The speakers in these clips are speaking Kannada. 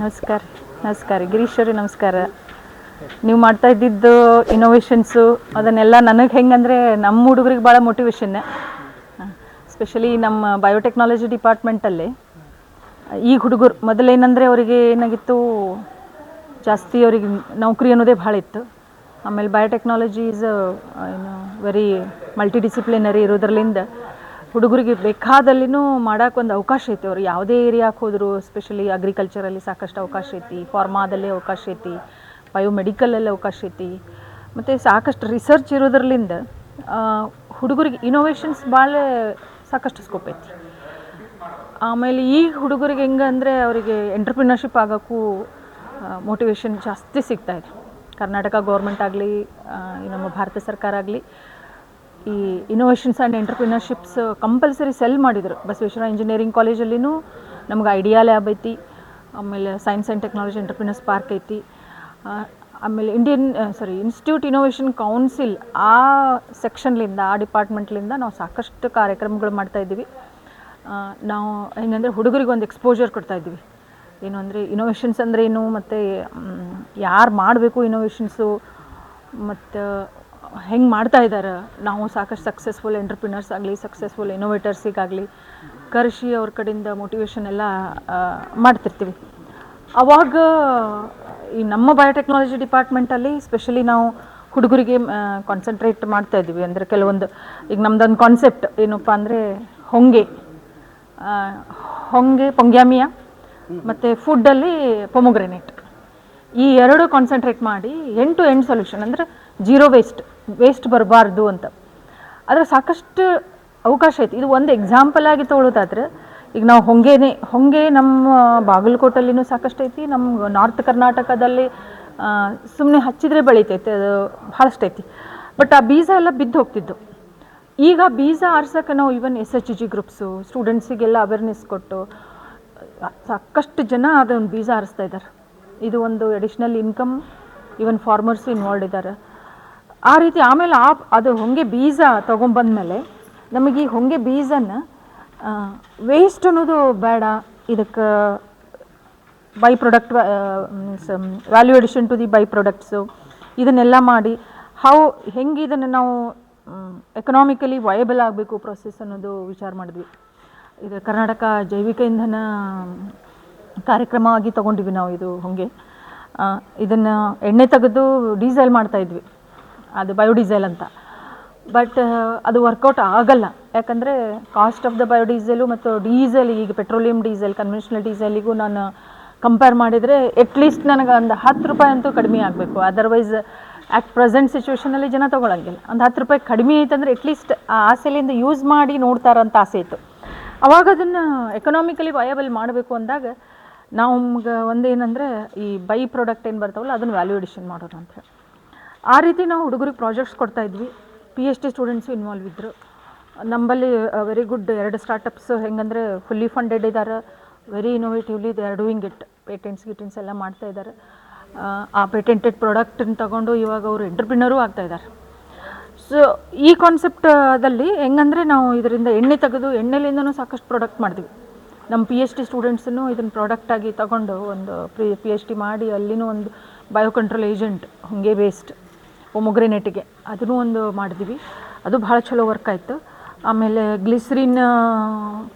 ನಮಸ್ಕಾರ. ನಮಸ್ಕಾರ. ಗಿರೀಶ್ವರಿ ನಮಸ್ಕಾರ. ನೀವು ಮಾಡ್ತಾ ಇದ್ದಿದ್ದು ಇನೋವೇಷನ್ಸು ಅದನ್ನೆಲ್ಲ ನನಗೆ ಹೆಂಗಂದರೆ ನಮ್ಮ ಹುಡುಗರಿಗೆ ಭಾಳ ಮೋಟಿವೇಶನ್ ಸ್ಪೆಷಲಿ ನಮ್ಮ ಬಯೋಟೆಕ್ನಾಲಜಿ ಡಿಪಾರ್ಟ್ಮೆಂಟಲ್ಲಿ ಈಗ ಹುಡುಗರು, ಮೊದಲೇನಂದರೆ ಅವರಿಗೆ ಏನಾಗಿತ್ತು, ಜಾಸ್ತಿ ಅವರಿಗೆ ನೌಕರಿ ಅನ್ನೋದೇ ಭಾಳ ಇತ್ತು. ಆಮೇಲೆ ಬಯೋಟೆಕ್ನಾಲಜಿ ಈಸ್ ಏನು ವೆರಿ ಮಲ್ಟಿ ಡಿಸಿಪ್ಲಿನರಿ ಇರೋದ್ರಲ್ಲಿಂದ ಹುಡುಗರಿಗೆ ಬೇಕಾದಲ್ಲಿನೂ ಮಾಡೋಕೆ ಒಂದು ಅವಕಾಶ ಐತಿ ಅವ್ರು ಯಾವುದೇ ಏರಿಯಾಕ್ಕೆ ಹೋದ್ರು ಸ್ಪೆಷಲಿ ಅಗ್ರಿಕಲ್ಚರಲ್ಲಿ ಸಾಕಷ್ಟು ಅವಕಾಶ ಐತಿ ಫಾರ್ಮಾದಲ್ಲಿ ಅವಕಾಶ ಐತಿ ಬಯೋಮೆಡಿಕಲಲ್ಲಿ ಅವಕಾಶ ಐತಿ. ಮತ್ತು ಸಾಕಷ್ಟು ರಿಸರ್ಚ್ ಇರೋದ್ರಿಂದ ಹುಡುಗರಿಗೆ ಇನೋವೇಷನ್ಸ್ ಭಾಳ ಸಾಕಷ್ಟು ಸ್ಕೋಪ್ ಐತಿ. ಆಮೇಲೆ ಈಗ ಹುಡುಗರಿಗೆ ಹೆಂಗೆ ಅಂದರೆ ಅವರಿಗೆ ಎಂಟ್ರಪ್ರಿನರ್ಶಿಪ್ ಆಗೋಕ್ಕೂ ಮೋಟಿವೇಶನ್ ಜಾಸ್ತಿ ಸಿಗ್ತಾ ಇದೆ. ಕರ್ನಾಟಕ ಗೌರ್ಮೆಂಟ್ ಆಗಲಿ ನಮ್ಮ ಭಾರತ ಸರ್ಕಾರ ಆಗಲಿ. ಈ innovations and entrepreneurships compulsory cell ಮಾಡಿದರು. ಬಸವೇಶ್ವರ ಇಂಜಿನಿಯರಿಂಗ್ ಕಾಲೇಜಲ್ಲಿನೂ ನಮ್ಗೆ ಐಡಿಯಾ ಲ್ಯಾಬ್ ಐತಿ, ಆಮೇಲೆ science and technology entrepreneurs park ಐತಿ. ಆಮೇಲೆ Indian sorry institute innovation council ಆ ಸೆಕ್ಷನ್ಲಿಂದ ಆ ಡಿಪಾರ್ಟ್ಮೆಂಟ್ಲಿಂದ ನಾವು ಸಾಕಷ್ಟು ಕಾರ್ಯಕ್ರಮಗಳು ಮಾಡ್ತಾಯಿದ್ದೀವಿ ನಾವು ಹೆಂಗಂದರೆ ಹುಡುಗರಿಗೆ ಒಂದು ಎಕ್ಸ್ಪೋಜರ್ ಕೊಡ್ತಾ ಇದ್ದೀವಿ. ಏನು ಅಂದರೆ ಇನೋವೇಷನ್ಸ್ ಅಂದರೆ ಏನು ಮತ್ತು ಯಾರು ಮಾಡಬೇಕು ಇನೋವೇಷನ್ಸು ಮತ್ತು ಹೆಂಗೆ ಮಾಡ್ತಾ ಇದ್ದಾರೆ ನಾವು ಸಾಕಷ್ಟು ಸಕ್ಸಸ್ಫುಲ್ ಎಂಟರ್ಪ್ರಿನರ್ಸ್ ಆಗಲಿ ಸಕ್ಸಸ್ಫುಲ್ ಇನೋವೇಟರ್ಸಿಗಾಗಲಿ ಕರೆಸಿ ಅವ್ರ ಕಡೆಯಿಂದ ಮೋಟಿವೇಶನ್ ಎಲ್ಲ ಮಾಡ್ತಿರ್ತೀವಿ. ಅವಾಗ ಈ ನಮ್ಮ ಬಯೋಟೆಕ್ನಾಲಜಿ ಡಿಪಾರ್ಟ್ಮೆಂಟಲ್ಲಿ ಸ್ಪೆಷಲಿ ನಾವು ಹುಡುಗರಿಗೆ ಕಾನ್ಸಂಟ್ರೇಟ್ ಮಾಡ್ತಾ ಇದ್ದೀವಿ ಅಂದರೆ ಕೆಲವೊಂದು, ಈಗ ನಮ್ದೊಂದು ಕಾನ್ಸೆಪ್ಟ್ ಏನಪ್ಪ ಅಂದರೆ ಹೊಂಗೆ. ಹೊಂಗೆ, ಪೊಂಗ್ಯಾಮಿಯ ಮತ್ತು ಫುಡ್ಡಲ್ಲಿ ಪೊಮೊಗ್ರೆನೇಟ್ ಈ ಎರಡು ಕಾನ್ಸಂಟ್ರೇಟ್ ಮಾಡಿ ಎಂಡ್ ಟು ಎಂಡ್ ಸೊಲ್ಯೂಷನ್ ಅಂದರೆ ಜೀರೋ ವೇಸ್ಟ್ ವೇಸ್ಟ್ ಬರಬಾರ್ದು ಅಂತ. ಆದರೆ ಸಾಕಷ್ಟು ಅವಕಾಶ ಐತಿ. ಇದು ಒಂದು ಎಕ್ಸಾಂಪಲ್ ಆಗಿ ತೊಗೊಳೋದಾದ್ರೆ, ಈಗ ನಾವು ಹೊಂಗೆನೇ, ಹೊಂಗೆ ನಮ್ಮ ಬಾಗಲಕೋಟಲ್ಲಿನೂ ಸಾಕಷ್ಟು ಐತಿ. ನಮ್ಮ ನಾರ್ತ್ ಕರ್ನಾಟಕದಲ್ಲಿ ಸುಮ್ಮನೆ ಹಚ್ಚಿದ್ರೆ ಬೆಳಿತೈತೆ. ಅದು ಭಾಳಷ್ಟು ಐತಿ. ಬಟ್ ಆ ಬೀಜ ಎಲ್ಲ ಬಿದ್ದು ಹೋಗ್ತಿದ್ದು. ಈಗ ಬೀಜ ಆರ್ಸೋಕೆ ನಾವು even S H G groups ಸ್ಟೂಡೆಂಟ್ಸಿಗೆಲ್ಲ awareness ಕೊಟ್ಟು, ಸಾಕಷ್ಟು ಜನ ಅದೊಂದು ಬೀಜ ಆರಿಸ್ತಾ ಇದ್ದಾರೆ ಇದು ಒಂದು additional income even farmers involve ಇದ್ದಾರೆ ಆ ರೀತಿ ಆಮೇಲೆ ಆ ಅದು ಹೊಂಗೆ ಬೀಜ ತೊಗೊಂಬಂದ್ಮೇಲೆ ನಮಗೆ ಈ ಹೊಂಗೆ ಬೀಜನ ವೇಸ್ಟ್ ಅನ್ನೋದು ಬೇಡ. ಇದಕ್ಕೆ by product means value addition to the by products ಇದನ್ನೆಲ್ಲ ಮಾಡಿ ಹೌ ಹೆಂಗೆ ಇದನ್ನು ನಾವು ಎಕನಾಮಿಕಲಿ ವಯಬಲ್ ಆಗಬೇಕು ಪ್ರೊಸೆಸ್ ಅನ್ನೋದು ವಿಚಾರ ಮಾಡಿದ್ವಿ. ಇದು ಕರ್ನಾಟಕ ಜೈವಿಕ ಇಂಧನ ಕಾರ್ಯಕ್ರಮವಾಗಿ ತೊಗೊಂಡಿವಿ ನಾವು ಇದು ಹೊಂಗೆ. ಇದನ್ನು ಎಣ್ಣೆ ತೆಗೆದು ಡೀಸೆಲ್ ಮಾಡ್ತಾ ಇದ್ವಿ. ಅದು ಬಯೋಡೀಸೆಲ್ ಅಂತ. ಬಟ್ ಅದು ವರ್ಕೌಟ್ ಆಗಲ್ಲ. ಯಾಕಂದರೆ ಕಾಸ್ಟ್ ಆಫ್ ದ ಬಯೋಡೀಸೆಲು ಮತ್ತು ಡೀಸೆಲ್ ಈಗ ಪೆಟ್ರೋಲಿಯಂ ಡೀಸೆಲ್ ಕನ್ವೆನ್ಷನಲ್ ಡೀಸೆಲಿಗೂ ನಾನು ಕಂಪೇರ್ ಮಾಡಿದರೆ ಎಟ್ಲೀಸ್ಟ್ ನನಗೆ ಒಂದು ಹತ್ತು ರೂಪಾಯಿ ಅಂತೂ ಕಡಿಮೆ ಆಗಬೇಕು. ಅದರ್ವೈಸ್ ಆ್ಯಟ್ ಪ್ರೆಸೆಂಟ್ ಸಿಚುವೇಷನಲ್ಲಿ ಜನ ತೊಗೊಳಂಗಿಲ್ಲ. ಒಂದು ಹತ್ತು ರೂಪಾಯಿ ಕಡಿಮೆ ಐತಂದ್ರೆ ಅಟ್ಲೀಸ್ಟ್ ಆ ಆಸೆಲಿಂದ ಯೂಸ್ ಮಾಡಿ ನೋಡ್ತಾರಂತ ಆಸೆ ಇತ್ತು. ಅವಾಗ ಅದನ್ನು ಎಕನಾಮಿಕಲಿ ವಯಬಲ್ ಮಾಡಬೇಕು ಅಂದಾಗ ನಮ್ಗೆ ಒಂದೇನಂದರೆ ಈ ಬೈ ಪ್ರಾಡಕ್ಟ್ ಏನು ಬರ್ತಾವಲ್ಲ, ಅದನ್ನು ವ್ಯಾಲ್ಯೂ ಎಡಿಷನ್ ಮಾಡೋಣ ಅಂತ ಹೇಳಿ. ಆ ರೀತಿ ನಾವು ಹುಡುಗರಿಗೆ ಪ್ರಾಜೆಕ್ಟ್ಸ್ ಕೊಡ್ತಾ ಇದ್ವಿ. P H D students involve ಇದ್ದರು ನಂಬಲ್ಲಿ ವೆರಿ ಗುಡ್ ಎರಡು ಸ್ಟಾರ್ಟಪ್ಸ್ ಹೆಂಗಂದರೆ ಫುಲ್ಲಿ ಫಂಡೆಡ್ ಇದ್ದಾರೆ very innovatively they are doing it patents ಗಿಟೆಂಟ್ಸ್ ಎಲ್ಲ ಮಾಡ್ತಾ ಇದ್ದಾರೆ ಆ ಪೇಟೆಂಟೆಡ್ ಪ್ರಾಡಕ್ಟನ್ನು ತಗೊಂಡು ಇವಾಗ ಅವರು ಎಂಟರ್ಪ್ರಿನರೂ ಆಗ್ತಾ ಇದ್ದಾರೆ ಸೊ ಈ ಕಾನ್ಸೆಪ್ಟದಲ್ಲಿ ಹೆಂಗಂದರೆ ನಾವು ಇದರಿಂದ ಎಣ್ಣೆ ತೆಗೆದು ಎಣ್ಣೆಲಿಂದನೂ ಸಾಕಷ್ಟು ಪ್ರಾಡಕ್ಟ್ ಮಾಡಿದ್ವಿ ನಮ್ಮ ಪಿ ಎಚ್ ಡಿ ಸ್ಟೂಡೆಂಟ್ಸನ್ನು ಇದನ್ನು ಪ್ರಾಡಕ್ಟಾಗಿ ತಗೊಂಡು ಒಂದು ಪ್ರಿ ಪಿ ಎಚ್ ಡಿ ಮಾಡಿ ಅಲ್ಲಿನೂ ಒಂದು ಬಯೋಕಂಟ್ರೋಲ್ ಏಜೆಂಟ್ ಹೊಂಗೆ ಬೇಸ್ಡ್ ಒಮೊಗ್ರೆನೇಟಿಗೆ ಅದನ್ನೂ ಒಂದು ಮಾಡಿದ್ವಿ ಅದು ಭಾಳ ಚಲೋ ವರ್ಕ್ ಆಯಿತು. ಆಮೇಲೆ ಗ್ಲಿಸ್ರಿನ್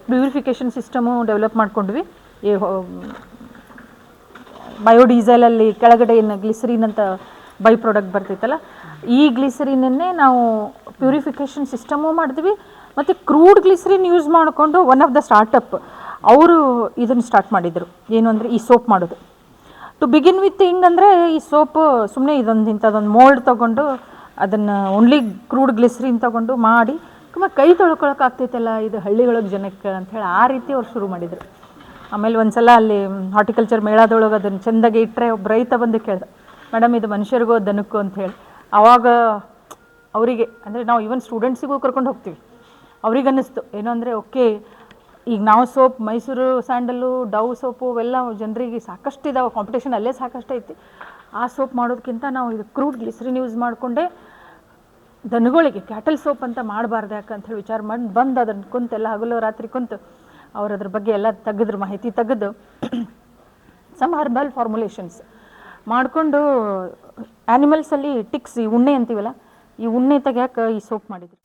ಪ್ಯೂರಿಫಿಕೇಷನ್ ಸಿಸ್ಟಮು ಡೆವಲಪ್ ಮಾಡ್ಕೊಂಡ್ವಿ. ಈ ಬಯೋಡೀಸೆಲಲ್ಲಿ ಕೆಳಗಡೆ ಏನು ಗ್ಲಿಸರಿನ್ ಅಂತ ಬೈ ಪ್ರಾಡಕ್ಟ್ ಬರ್ತೈತಲ್ಲ, ಈ ಗ್ಲಿಸರಿನನ್ನೇ ನಾವು ಪ್ಯೂರಿಫಿಕೇಷನ್ ಸಿಸ್ಟಮು ಮಾಡಿದ್ವಿ ಮತ್ತು ಕ್ರೂಡ್ ಗ್ಲಿಸರಿನ್ ಯೂಸ್ ಮಾಡಿಕೊಂಡು ಒನ್ ಆಫ್ ದ ಸ್ಟಾರ್ಟಪ್, ಅವರು ಇದನ್ನು ಸ್ಟಾರ್ಟ್ ಮಾಡಿದರು. ಏನು ಅಂದರೆ ಈ ಸೋಪ್ ಮಾಡೋದು. ಟು ಬಿಗಿನ್ ವಿತ್ ಹಿಂಗಂದರೆ ಈ ಸೋಪು ಸುಮ್ಮನೆ ಇದೊಂದು ಇಂಥದ್ದೊಂದು ಮೋಲ್ಡ್ ತೊಗೊಂಡು ಅದನ್ನು ಓನ್ಲಿ ಕ್ರೂಡ್ ಗ್ಲಿಸ್ರಿನ್ ತೊಗೊಂಡು ಮಾಡಿ, ತುಂಬ ಕೈ ತೊಳ್ಕೊಳಕ್ಕೆ ಆಗ್ತೈತಲ್ಲ ಇದು ಹಳ್ಳಿಗಳಿಗೆ ಜನಕ್ಕೆ ಅಂಥೇಳಿ ಆ ರೀತಿ ಅವ್ರು ಶುರು ಮಾಡಿದರು. ಆಮೇಲೆ ಒಂದು ಸಲ ಅಲ್ಲಿ ಹಾರ್ಟಿಕಲ್ಚರ್ ಮೇಳದೊಳಗೆ ಅದನ್ನು ಚೆಂದಾಗಿ ಇಟ್ಟರೆ ಒಬ್ಬ ರೈತ ಬಂದು ಕೇಳ್ದ, ಮೇಡಮ್, ಇದು ಮನುಷ್ಯರಿಗೋ ದನಕ್ಕೋ ಅಂಥೇಳಿ ಆವಾಗ ಅವರಿಗೆ, ಅಂದರೆ ನಾವು ಈವನ್ ಸ್ಟೂಡೆಂಟ್ಸಿಗೂ ಕರ್ಕೊಂಡು ಹೋಗ್ತೀವಿ. ಅವ್ರಿಗೆ ಅನ್ನಿಸ್ತು ಏನೋ ಅಂದರೆ ಓಕೆ ಈಗ ನಾವು soap, Mysore sandal Dove soap ಅವೆಲ್ಲ ಜನರಿಗೆ ಸಾಕಷ್ಟು ಇದಾವೆ. ಕಾಂಪಿಟೇಷನ್ ಅಲ್ಲೇ ಸಾಕಷ್ಟು ಐತಿ. ಆ ಸೋಪ್ ಮಾಡೋದಕ್ಕಿಂತ ನಾವು ಇದು ಕ್ರೂಡ್ ಗ್ಲಿಸ್ರಿನ್ ಯೂಸ್ ಮಾಡಿಕೊಂಡೆ ದನಗಳಿಗೆ ಕ್ಯಾಟಲ್ ಸೋಪ್ ಅಂತ ಮಾಡಬಾರ್ದು ಯಾಕಂತ ಹೇಳಿ ವಿಚಾರ ಮಾಡಿ ಬಂದು ಅದನ್ನು ಕುಂತು ಎಲ್ಲ ಹಗಲು ರಾತ್ರಿ ಕುಂತು ಅವ್ರು ಅದ್ರ ಬಗ್ಗೆ ಎಲ್ಲ ತೆಗೆದ್ರು, ಮಾಹಿತಿ ತೆಗೆದು ಸಮ್ ಹರ್ಬಲ್ ಫಾರ್ಮುಲೇಷನ್ಸ್ ಮಾಡಿಕೊಂಡು ಆ್ಯನಿಮಲ್ಸಲ್ಲಿ ಟಿಕ್ಸ್ ಈ ಉಣ್ಣೆ ಅಂತೀವಲ್ಲ, ಈ ಉಣ್ಣೆ ತೆಗ್ಯಾಕೆ ಈ ಸೋಪ್ ಮಾಡಿದ್ರು.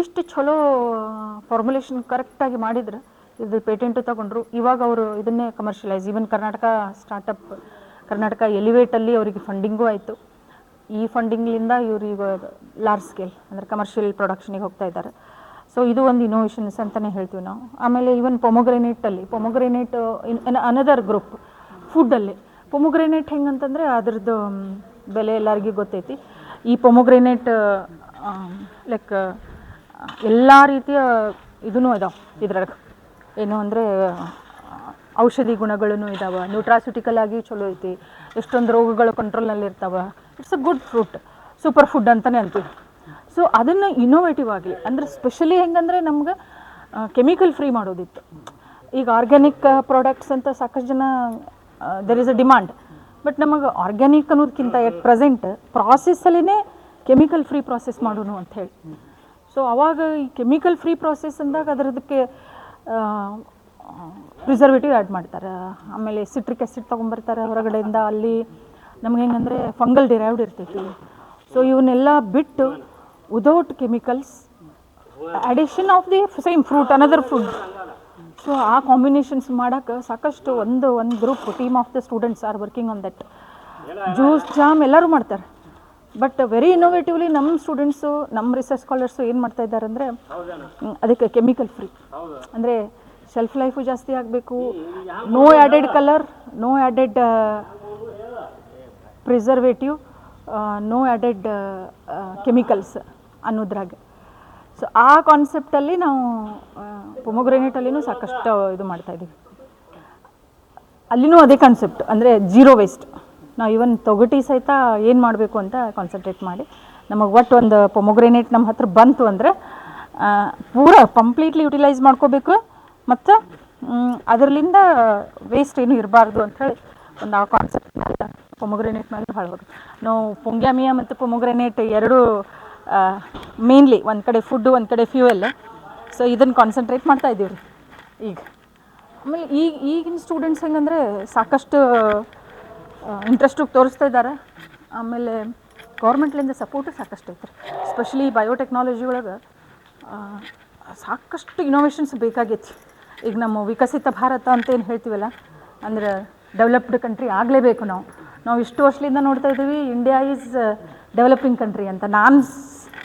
ಇಷ್ಟು ಚಲೋ ಫಾರ್ಮುಲೇಷನ್ ಕರೆಕ್ಟಾಗಿ ಮಾಡಿದ್ರೆ ಇದು ಪೇಟೆಂಟು ತಗೊಂಡ್ರು. ಇವಾಗ ಅವರು ಇದನ್ನೇ commercialize even Karnataka startup Karnataka ಎಲಿವೇಟಲ್ಲಿ ಅವರಿಗೆ ಫಂಡಿಂಗೂ ಆಯಿತು. ಈ ಫಂಡಿಂಗ್ಲಿಂದ ಇವರು ಈಗ ಲಾರ್ಜ್ ಸ್ಕೇಲ್ ಅಂದರೆ ಕಮರ್ಷಿಯಲ್ ಪ್ರೊಡಕ್ಷನಿಗೆ ಹೋಗ್ತಾ ಇದ್ದಾರೆ. ಸೊ ಇದು ಒಂದು ಇನೋವೇಷನ್ಸ್ ಅಂತಲೇ ಹೇಳ್ತೀವಿ ನಾವು. ಆಮೇಲೆ ಈವನ್ ಪೊಮೊಗ್ರೆನೇಟಲ್ಲಿ ಪೊಮೊಗ್ರೆನೇಟ್ ಇನ್ ಅನದರ್ ಗ್ರೂಪ್ ಫುಡ್ಡಲ್ಲಿ ಪೊಮೊಗ್ರೆನೇಟ್ ಹೆಂಗಂತಂದರೆ ಅದ್ರದ್ದು ಬೆಲೆ ಎಲ್ಲರಿಗೂ ಗೊತ್ತೈತಿ. ಈ ಪೊಮೊಗ್ರೆನೇಟ್ ಲೈಕ್ ಎಲ್ಲ ರೀತಿಯ ಇದೂ ಇದಾವೆ ಇದ್ರಾಗ ಏನು ಅಂದರೆ ಔಷಧಿ ಗುಣಗಳೂ ಇದಾವೆ. ನ್ಯೂಟ್ರಾಸ್ಯುಟಿಕಲ್ ಆಗಿ ಚಲೋ ಐತಿ. ಎಷ್ಟೊಂದು ರೋಗಗಳು ಕಂಟ್ರೋಲ್ನಲ್ಲಿ ಇರ್ತಾವೆ. It's a good fruit super food ಅಂತಲೇ ಅಂತೀವಿ. ಸೊ ಅದನ್ನು ಇನೋವೇಟಿವ್ ಆಗಲಿ. ಅಂದರೆ ಸ್ಪೆಷಲಿ ಹೆಂಗಂದರೆ ನಮ್ಗೆ ಕೆಮಿಕಲ್ ಫ್ರೀ ಮಾಡೋದಿತ್ತು. ಈಗ ಆರ್ಗ್ಯಾನಿಕ್ ಪ್ರಾಡಕ್ಟ್ಸ್ ಅಂತ ಸಾಕಷ್ಟು ಜನ there is a demand but ನಮಗೆ ಆರ್ಗ್ಯಾನಿಕ್ ಅನ್ನೋದಕ್ಕಿಂತ ಎಟ್ ಪ್ರೆಸೆಂಟ್ ಪ್ರಾಸೆಸ್ಸಲ್ಲಿನೇ ಕೆಮಿಕಲ್ ಫ್ರೀ ಪ್ರಾಸೆಸ್ ಮಾಡೋಣ ಅಂತ ಹೇಳಿ. ಸೊ ಅವಾಗ ಈ ಕೆಮಿಕಲ್ ಫ್ರೀ ಪ್ರಾಸೆಸ್ ಅಂದಾಗ ಅದರದಕ್ಕೆ ಪ್ರಿಸರ್ವೇಟಿವ್ ಆ್ಯಡ್ ಮಾಡ್ತಾರೆ. ಆಮೇಲೆ ಸಿಟ್ರಿಕ್ ಆ್ಯಸಿಡ್ ತೊಗೊಂಬರ್ತಾರೆ ಹೊರಗಡೆಯಿಂದ. ಅಲ್ಲಿ ನಮ್ಗೆ ಹೆಂಗಂದರೆ ಫಂಗಲ್ ಡಿರೈವ್ಡ್ ಇರ್ತೈತಿ. ಸೊ ಇವನ್ನೆಲ್ಲ ಬಿಟ್ಟು without chemicals addition of the same fruit another food so ಆ ಕಾಂಬಿನೇಷನ್ಸ್ ಮಾಡೋಕ್ಕೆ ಸಾಕಷ್ಟು ಒಂದು ಒಂದು group team of the students are working on that juice jam ಎಲ್ಲರೂ ಮಾಡ್ತಾರೆ. ಬಟ್ ವೆರಿ ಇನ್ನೋವೇಟಿವ್ಲಿ ನಮ್ಮ ಸ್ಟೂಡೆಂಟ್ಸು ನಮ್ಮ ರಿಸರ್ಚ್ ಸ್ಕಾಲರ್ಸು ಏನು ಮಾಡ್ತಾ ಇದ್ದಾರೆ ಅಂದರೆ ಅದಕ್ಕೆ ಕೆಮಿಕಲ್ ಫ್ರೀ ಅಂದರೆ ಶೆಲ್ಫ್ ಲೈಫು ಜಾಸ್ತಿ ಆಗಬೇಕು no added colour no added preservative no added chemicals ಅನ್ನೋದ್ರಾಗೆ. So ಆ ಕಾನ್ಸೆಪ್ಟಲ್ಲಿ ನಾವು ಪೊಮೊಗ್ರೆನೇಟಲ್ಲಿನೂ ಸಾಕಷ್ಟು ಇದು ಮಾಡ್ತಾಯಿದ್ದೀವಿ ಅಲ್ಲಿನೂ ಅದೇ ಕಾನ್ಸೆಪ್ಟ್ ಅಂದರೆ ಜೀರೋ ವೇಸ್ಟ್ ನಾವು ಇವನ್ ತೊಗಟಿ ಸಹಿತ ಏನು ಮಾಡಬೇಕು ಅಂತ ಕಾನ್ಸಂಟ್ರೇಟ್ ಮಾಡಿ, ನಮಗೆ ಒಟ್ಟು ಒಂದು ಪೊಮೊಗ್ರೆನೇಟ್ ನಮ್ಮ ಹತ್ರ ಬಂತು ಅಂದರೆ ಪೂರ ಕಂಪ್ಲೀಟ್ಲಿ ಯುಟಿಲೈಸ್ ಮಾಡ್ಕೋಬೇಕು. ಮತ್ತು ಅದರಲ್ಲಿಂದ ವೇಸ್ಟ್ ಏನು ಇರಬಾರ್ದು ಅಂಥೇಳಿ ಒಂದು ಆ ಕಾನ್ಸೆಪ್ಟ್ ಪೊಮೊಗ್ರೆನೇಟ್ ಮೇಲೆ ಹಾಳೋದು ನಾವು ಪೊಂಗ್ಯಾಮಿಯಾ ಮತ್ತು ಪೊಮೊಗ್ರೆನೇಟ್ ಎರಡೂ ಮೇನ್ಲಿ ಒಂದು ಕಡೆ ಫುಡ್ಡು ಒಂದು ಕಡೆ ಫ್ಯೂಯಲ್ ಸೊ ಇದನ್ನು ಕಾನ್ಸಂಟ್ರೇಟ್ ಮಾಡ್ತಾ ಇದ್ದೀವಿ ರೀ ಈಗ. ಆಮೇಲೆ ಈಗ ಈಗಿನ ಸ್ಟೂಡೆಂಟ್ಸ್ ಹೆಂಗಂದರೆ ಸಾಕಷ್ಟು ಇಂಟ್ರೆಸ್ಟು ತೋರಿಸ್ತಾ ಇದ್ದಾರೆ. ಆಮೇಲೆ ಗೌರ್ಮೆಂಟ್ಲಿಂದ ಸಪೋರ್ಟು ಸಾಕಷ್ಟು ಐತೆ ಸ್ಪೆಷಲಿ ಬಯೋಟೆಕ್ನಾಲಜಿ ಒಳಗೆ ಸಾಕಷ್ಟು ಇನೋವೇಷನ್ಸ್ ಬೇಕಾಗೈತಿ ಈಗ ನಮ್ಮ ವಿಕಸಿತ ಭಾರತ ಅಂತ ಏನು ಹೇಳ್ತೀವಲ್ಲ, ಅಂದ್ರೆ ಡೆವಲಪ್ಡ್ ಕಂಟ್ರಿ ಆಗಲೇಬೇಕು ನಾವು. ನಾವು ಇಷ್ಟು ವರ್ಷದಿಂದ ನೋಡ್ತಾ ಇದ್ದೀವಿ ಇಂಡಿಯಾ ಈಸ್ ಡೆವಲಪಿಂಗ್ ಕಂಟ್ರಿ ಅಂತ. ನಾನು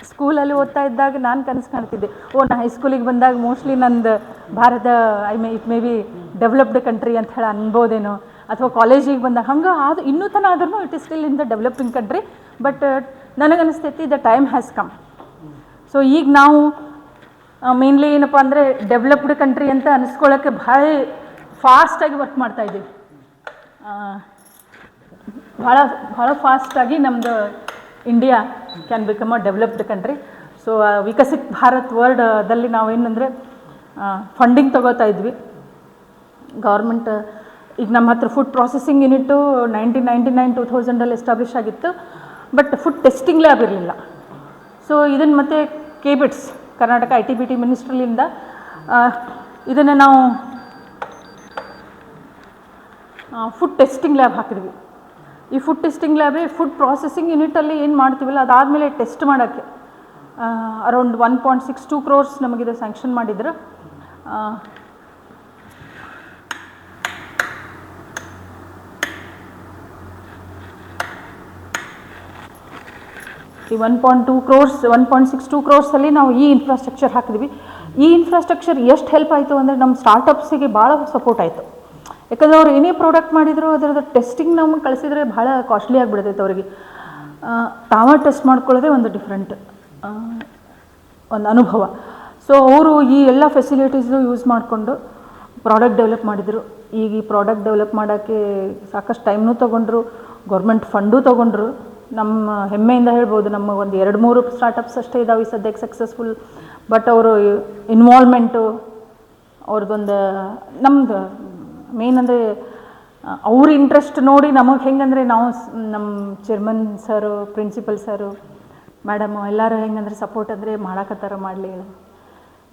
ಸ್ಕೂಲಲ್ಲಿ ಓದ್ತಾ ಇದ್ದಾಗ ನಾನು ಕನಸು ಕಾಣ್ತಿದ್ದೆ. ಓ, ನಾ ಹೈಸ್ಕೂಲಿಗೆ ಬಂದಾಗ ಮೋಸ್ಟ್ಲಿ ನಂದು Bharat I may it may be developed country ಅಂತ ಹೇಳಿ ಅನ್ಬೋದೇನೋ. ಅಥವಾ ಕಾಲೇಜಿಗೆ ಬಂದಾಗ, ಹಂಗೆ ಅದು ಇನ್ನೂ ತನ ಆದ್ರೂ it is still in the developing country but ನನಗನ್ನಿಸ್ತೈತಿ the time has come so ಈಗ ನಾವು ಮೇನ್ಲಿ ಏನಪ್ಪ ಅಂದರೆ ಡೆವಲಪ್ಡ್ ಕಂಟ್ರಿ ಅಂತ ಅನಿಸ್ಕೊಳ್ಳೋಕ್ಕೆ ಭಾಳ ಫಾಸ್ಟಾಗಿ ವರ್ಕ್ ಮಾಡ್ತಾ ಇದ್ದೀವಿ ಭಾಳ ಭಾಳ ಫಾಸ್ಟಾಗಿ ನಮ್ಮದು India can become a developed country so Viksit Bharat ವರ್ಡ್ದಲ್ಲಿ ನಾವೇನಂದರೆ ಫಂಡಿಂಗ್ ತಗೋತಾ ಇದ್ವಿ. ಗೌರ್ಮೆಂಟ್ ಈಗ ನಮ್ಮ ಹತ್ರ food processing unit nineteen ninety nine two ಥೌಸಂಡಲ್ಲಿ establish ಆಗಿತ್ತು. ಬಟ್ ಫುಡ್ ಟೆಸ್ಟಿಂಗ್ ಆಗಿರಲಿಲ್ಲ. ಸೊ ಇದನ್ನು ಮತ್ತೆ KBITS Karnataka I T B T ಮಿನಿಸ್ಟ್ರಿಲಿಂದ ಇದನ್ನು ನಾವು ಫುಡ್ ಟೆಸ್ಟಿಂಗ್ ಲ್ಯಾಬ್ ಹಾಕಿದ್ವಿ. ಈ ಫುಡ್ ಟೆಸ್ಟಿಂಗ್ ಲ್ಯಾಬೇ ಫುಡ್ ಪ್ರಾಸೆಸಿಂಗ್ ಯೂನಿಟಲ್ಲಿ ಏನು ಮಾಡ್ತೀವಲ್ಲ, ಅದಾದಮೇಲೆ ಟೆಸ್ಟ್ ಮಾಡೋಕ್ಕೆ around one point six two crores ನಮಗಿದೆ ಸ್ಯಾಂಕ್ಷನ್ ಮಾಡಿದ್ರು. ಈ one point two crores one point six two ಕ್ರೋರ್ಸಲ್ಲಿ ನಾವು ಈ ಇನ್ಫ್ರಾಸ್ಟ್ರಕ್ಚರ್ ಹಾಕಿದ್ವಿ. ಈ ಇನ್ಫ್ರಾಸ್ಟ್ರಕ್ಚರ್ ಎಷ್ಟು ಹೆಲ್ಪ್ ಆಯಿತು ಅಂದರೆ ನಮ್ಮ ಸ್ಟಾರ್ಟಪ್ಸಿಗೆ ಭಾಳ ಸಪೋರ್ಟ್ ಆಯಿತು. ಯಾಕಂದ್ರೆ ಅವ್ರು ಏನೇ ಪ್ರಾಡಕ್ಟ್ ಮಾಡಿದ್ರು ಅದರದ್ದು ಟೆಸ್ಟಿಂಗ್ ನಮಗೆ ಕಳಿಸಿದ್ರೆ ಭಾಳ ಕಾಸ್ಟ್ಲಿ ಆಗಿಬಿಡ್ತೈತೆ ಅವರಿಗೆ. ತಾವ ಟೆಸ್ಟ್ ಮಾಡ್ಕೊಳ್ಳೋದೇ ಒಂದು ಡಿಫ್ರೆಂಟ್ ಒಂದು ಅನುಭವ. ಸೊ ಅವರು ಈ ಎಲ್ಲ ಫೆಸಿಲಿಟೀಸು ಯೂಸ್ ಮಾಡಿಕೊಂಡು ಪ್ರಾಡಕ್ಟ್ ಡೆವಲಪ್ ಮಾಡಿದರು. ಈಗ ಈ ಪ್ರಾಡಕ್ಟ್ ಡೆವಲಪ್ ಮಾಡೋಕ್ಕೆ ಸಾಕಷ್ಟು ಟೈಮ್ನೂ ತೊಗೊಂಡ್ರು ಗೌರ್ಮೆಂಟ್ ಫಂಡೂ ತೊಗೊಂಡ್ರು. ನಮ್ಮ ಹೆಮ್ಮೆಯಿಂದ ಹೇಳ್ಬೋದು ಒಂದು ಎರಡು ಮೂರು ಸ್ಟಾರ್ಟಪ್ಸ್ ಅಷ್ಟೇ ಇದಾವೆ ಈ ಸದ್ಯಕ್ಕೆ ಸಕ್ಸಸ್ಫುಲ್ ಬಟ್ ಅವರು ಇನ್ವಾಲ್ವ್ಮೆಂಟು ಅವ್ರದ್ದೊಂದು ನಮ್ದು ಮೇನ್ ಅಂದರೆ, ಅವ್ರ ಇಂಟ್ರೆಸ್ಟ್ ನೋಡಿ ನಮಗೆ ಹೆಂಗಂದರೆ ನಾವು ನಮ್ಮ chairman sir principal sir madam ಎಲ್ಲರೂ ಹೆಂಗಂದ್ರೆ ಸಪೋರ್ಟ್ ಅಂದರೆ ಮಾಡಾಕತ್ತಾರ ಮಾಡಲಿ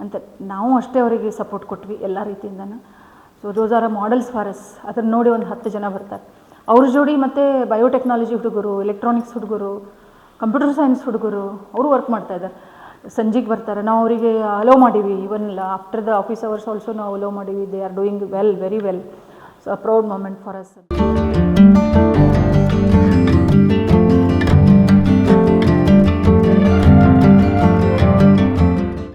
ಅಂತ ನಾವು ಅಷ್ಟೇ ಅವರಿಗೆ ಸಪೋರ್ಟ್ ಕೊಟ್ವಿ ಎಲ್ಲ ರೀತಿಯಿಂದನೂ. So those are models for us ಅದನ್ನು ನೋಡಿ ಒಂದು ಹತ್ತು ಜನ ಬರ್ತಾರೆ. ಅವ್ರ ಜೋಡಿ ಮತ್ತು ಬಯೋಟೆಕ್ನಾಲಜಿ ಹುಡುಗರು ಎಲೆಕ್ಟ್ರಾನಿಕ್ಸ್ ಹುಡುಗರು ಕಂಪ್ಯೂಟರ್ ಸೈನ್ಸ್ ಹುಡುಗರು ಅವರು ವರ್ಕ್ ಮಾಡ್ತಾ ಇದ್ದಾರೆ. ಸಂಜೆಗೆ ಬರ್ತಾರೆ. ನಾವು ಅವರಿಗೆ ಅಲೋ ಮಾಡೀವಿ. Even after the office hours also ನಾವು ಅಲೋ ಮಾಡೀವಿ. They are doing well very well so proud moment for us